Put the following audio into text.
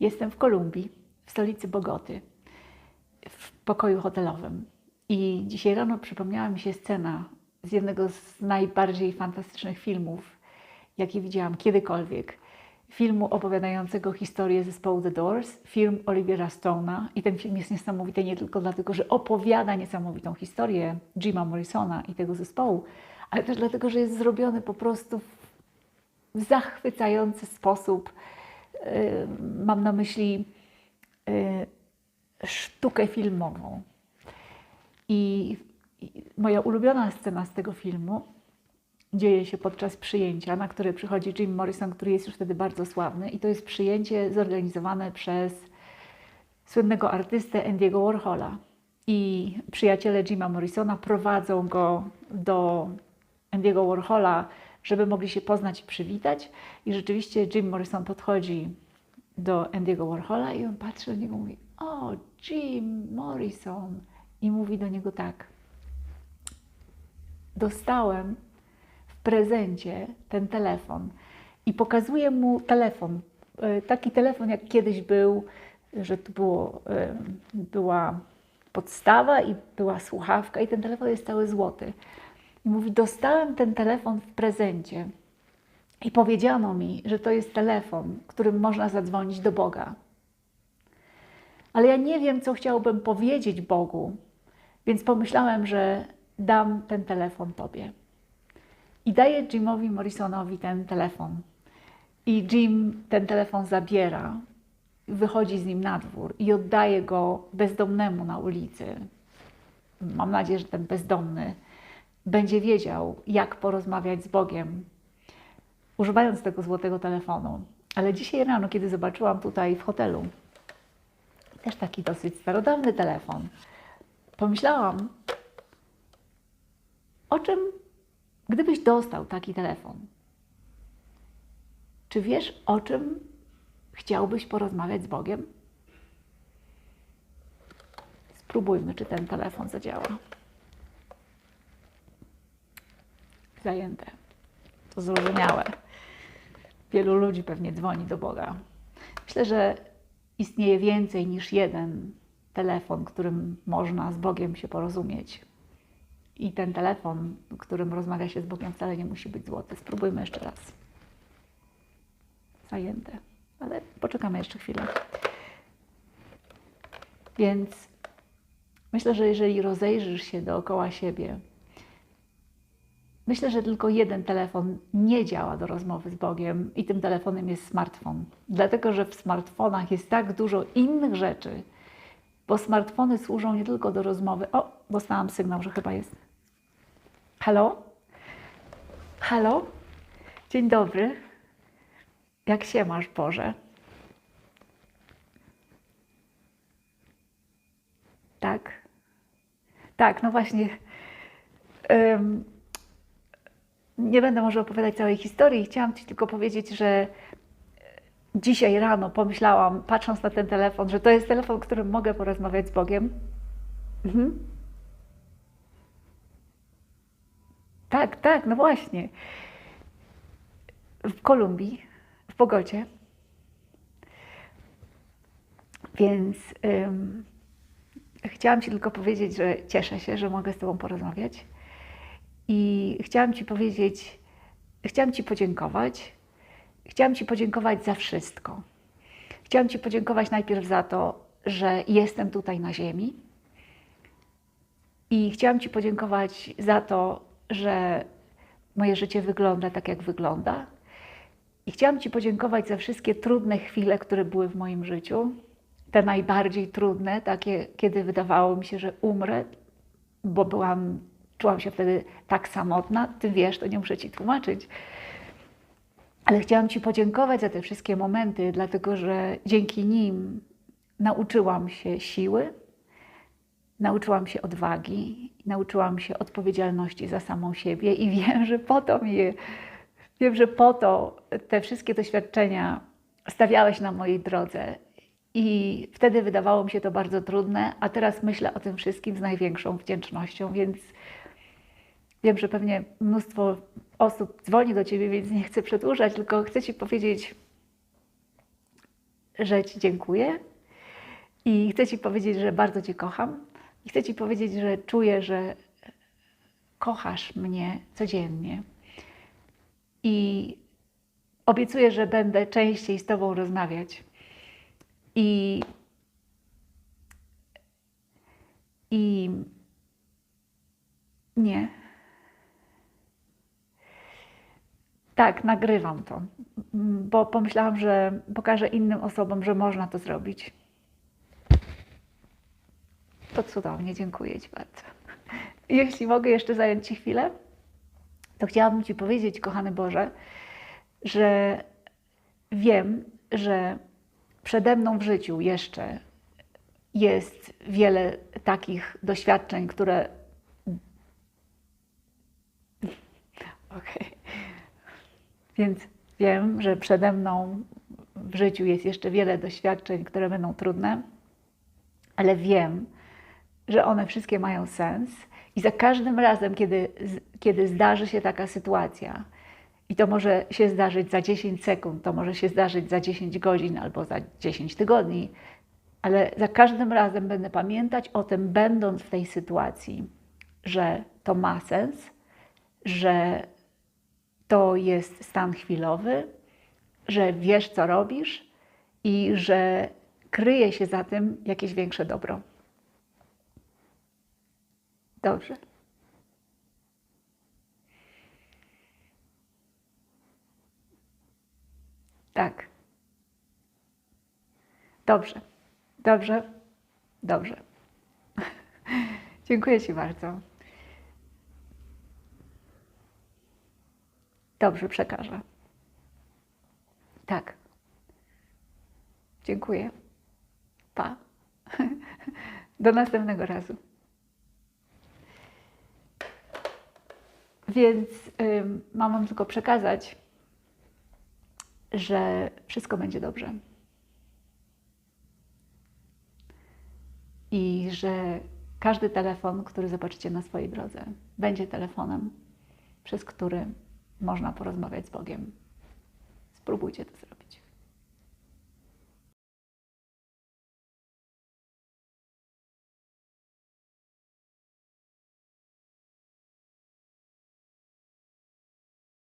Jestem w Kolumbii, w stolicy Bogoty, w pokoju hotelowym. I dzisiaj rano przypomniała mi się scena z jednego z najbardziej fantastycznych filmów, jakie widziałam kiedykolwiek. Filmu opowiadającego historię zespołu The Doors, film Olivera Stone'a. I ten film jest niesamowity nie tylko dlatego, że opowiada niesamowitą historię Jima Morrisona i tego zespołu, ale też dlatego, że jest zrobiony po prostu w zachwycający sposób. Yy, Mam na myśli yy, sztukę filmową. I moja ulubiona scena z tego filmu dzieje się podczas przyjęcia, na które przychodzi Jim Morrison, który jest już wtedy bardzo sławny. I to jest przyjęcie zorganizowane przez słynnego artystę Andy'ego Warhola. I przyjaciele Jima Morrisona prowadzą go do Andy'ego Warhola, żeby mogli się poznać i przywitać. I rzeczywiście Jim Morrison podchodzi do Andy'ego Warhola i on patrzy na niego i mówi: O, Jim Morrison. I mówi do niego tak. Dostałem w prezencie ten telefon i pokazuje mu telefon. E, Taki telefon, jak kiedyś był, że to było, e, była podstawa i była słuchawka, i ten telefon jest cały złoty. I mówi: Dostałem ten telefon w prezencie. I powiedziano mi, że to jest telefon, którym można zadzwonić do Boga. Ale ja nie wiem, co chciałbym powiedzieć Bogu, więc pomyślałem, że dam ten telefon Tobie. I daję Jimowi Morrisonowi ten telefon. I Jim ten telefon zabiera, wychodzi z nim na dwór i oddaje go bezdomnemu na ulicy. Mam nadzieję, że ten bezdomny będzie wiedział, jak porozmawiać z Bogiem, używając tego złotego telefonu. Ale dzisiaj rano, kiedy zobaczyłam tutaj w hotelu, też taki dosyć starodawny telefon, pomyślałam, o czym, gdybyś dostał taki telefon? Czy wiesz, o czym chciałbyś porozmawiać z Bogiem? Spróbujmy, czy ten telefon zadziała. Zajęte. To zrozumiałe. Wielu ludzi pewnie dzwoni do Boga. Myślę, że istnieje więcej niż jeden telefon, którym można z Bogiem się porozumieć. I ten telefon, którym rozmawia się z Bogiem, wcale nie musi być złoty. Spróbujmy jeszcze raz. Zajęte, ale poczekamy jeszcze chwilę. Więc myślę, że jeżeli rozejrzysz się dookoła siebie, myślę, że tylko jeden telefon nie działa do rozmowy z Bogiem, i tym telefonem jest smartfon. Dlatego, że w smartfonach jest tak dużo innych rzeczy, bo smartfony służą nie tylko do rozmowy. O, dostałam sygnał, że chyba jest. Halo? Halo? Dzień dobry. Jak się masz, Boże? Tak. Tak, no właśnie. Ym, nie będę może opowiadać całej historii. Chciałam Ci tylko powiedzieć, że dzisiaj rano pomyślałam, patrząc na ten telefon, że to jest telefon, którym mogę porozmawiać z Bogiem. Mhm. Tak, tak, no właśnie. W Kolumbii, w Bogocie. Więc ym, chciałam Ci tylko powiedzieć, że cieszę się, że mogę z Tobą porozmawiać. I chciałam Ci powiedzieć, chciałam Ci podziękować. Chciałam Ci podziękować za wszystko. Chciałam Ci podziękować najpierw za to, że jestem tutaj na Ziemi. I chciałam Ci podziękować za to, że moje życie wygląda tak, jak wygląda. I chciałam Ci podziękować za wszystkie trudne chwile, które były w moim życiu. Te najbardziej trudne, takie, kiedy wydawało mi się, że umrę, bo byłam, czułam się wtedy tak samotna. Ty wiesz, to nie muszę Ci tłumaczyć. Ale chciałam Ci podziękować za te wszystkie momenty, dlatego że dzięki nim nauczyłam się siły, nauczyłam się odwagi, nauczyłam się odpowiedzialności za samą siebie i wiem, że po to mi wiem, że po to te wszystkie doświadczenia stawiałeś na mojej drodze. I wtedy wydawało mi się to bardzo trudne, a teraz myślę o tym wszystkim z największą wdzięcznością, więc wiem, że pewnie mnóstwo osób dzwoni do Ciebie, więc nie chcę przedłużać, tylko chcę Ci powiedzieć, że Ci dziękuję i chcę Ci powiedzieć, że bardzo Cię kocham i chcę Ci powiedzieć, że czuję, że kochasz mnie codziennie. I obiecuję, że będę częściej z Tobą rozmawiać. I, i nie. Tak, nagrywam to, bo pomyślałam, że pokażę innym osobom, że można to zrobić. To cudownie, dziękuję Ci bardzo. Jeśli mogę jeszcze zająć Ci chwilę, to chciałabym Ci powiedzieć, kochany Boże, że wiem, że przede mną w życiu jeszcze jest wiele takich doświadczeń, które. Okej. Więc wiem, że przede mną w życiu jest jeszcze wiele doświadczeń, które będą trudne, ale wiem, że one wszystkie mają sens i za każdym razem, kiedy, kiedy zdarzy się taka sytuacja, i to może się zdarzyć za 10 sekund, to może się zdarzyć za 10 godzin albo za 10 tygodni, ale za każdym razem będę pamiętać o tym, będąc w tej sytuacji, że to ma sens, że to jest stan chwilowy, że wiesz, co robisz i że kryje się za tym jakieś większe dobro. Dobrze. Tak. Dobrze. Dobrze. Dobrze. Dziękuję Ci bardzo. Dobrze, przekażę. Tak. Dziękuję. Pa. Do następnego razu. Więc ym, mam Wam tylko przekazać, że wszystko będzie dobrze. I że każdy telefon, który zobaczycie na swojej drodze, będzie telefonem, przez który można porozmawiać z Bogiem. Spróbujcie to zrobić.